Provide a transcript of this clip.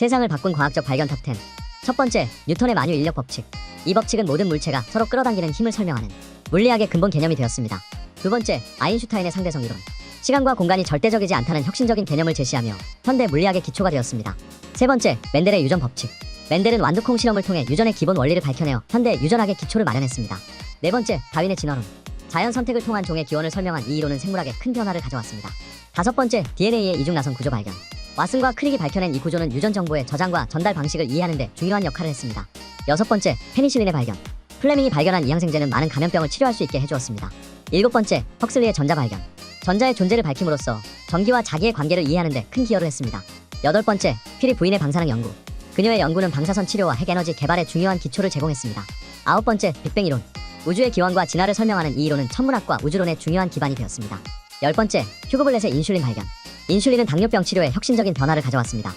세상을 바꾼 과학적 발견 탑10. 첫 번째, 뉴턴의 만유 인력 법칙. 이 법칙은 모든 물체가 서로 끌어당기는 힘을 설명하는 물리학의 근본 개념이 되었습니다. 두 번째, 아인슈타인의 상대성 이론. 시간과 공간이 절대적이지 않다는 혁신적인 개념을 제시하며 현대 물리학의 기초가 되었습니다. 세 번째, 멘델의 유전 법칙. 멘델은 완두콩 실험을 통해 유전의 기본 원리를 밝혀내어 현대 유전학의 기초를 마련했습니다. 네 번째, 다윈의 진화론. 자연 선택을 통한 종의 기원을 설명한 이 이론은 생물학에 큰 변화를 가져왔습니다. 다섯 번째, DNA의 이중 나선 구조 발견. 왓슨과 크릭이 밝혀낸 이 구조는 유전 정보의 저장과 전달 방식을 이해하는 데 중요한 역할을 했습니다. 여섯 번째, 페니실린의 발견. 플레밍이 발견한 이 항생제는 많은 감염병을 치료할 수 있게 해주었습니다. 일곱 번째, 헉슬리의 전자 발견. 전자의 존재를 밝힘으로써 전기와 자기의 관계를 이해하는 데 큰 기여를 했습니다. 여덟 번째, 피리 부인의 방사능 연구. 그녀의 연구는 방사선 치료와 핵에너지 개발에 중요한 기초를 제공했습니다. 아홉 번째, 빅뱅 이론. 우주의 기원과 진화를 설명하는 이 이론은 천문학과 우주론의 중요한 기반이 되었습니다. 열 번째, 휴그블렛의 인슐린 발견. 인슐린은 당뇨병 치료에 혁신적인 변화를 가져왔습니다.